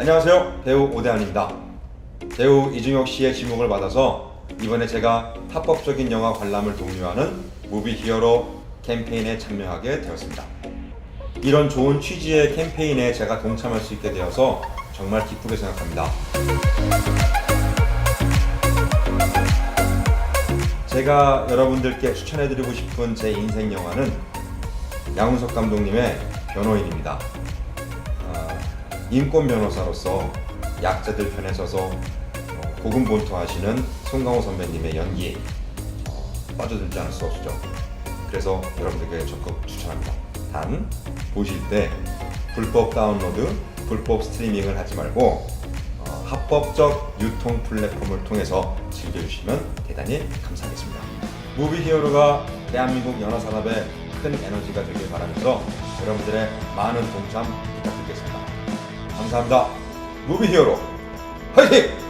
안녕하세요. 배우 오대환입니다. 배우 이중혁 씨의 지목을 받아서 이번에 제가 합법적인 영화 관람을 독려하는 무비 히어로 캠페인에 참여하게 되었습니다. 이런 좋은 취지의 캠페인에 제가 동참할 수 있게 되어서 정말 기쁘게 생각합니다. 제가 여러분들께 추천해드리고 싶은 제 인생 영화는 양훈석 감독님의 변호인입니다. 아, 인권 변호사로서 약자들 편에 서서 어, 고군분투하시는 송강호 선배님의 연기에 어, 빠져들지 않을 수 없죠. 그래서 여러분들께 적극 추천합니다. 단 보실 때 불법 다운로드, 불법 스트리밍을 하지 말고 어, 합법적 유통 플랫폼을 통해서 즐겨주시면 대단히 감사하겠습니다. 무비 히어로가 대한민국 연화 산업에 큰 에너지가 되길 바라면서 여러분들의 많은 동참 부탁드리겠습니다. 감사합니다. 무비 히어로 화이팅!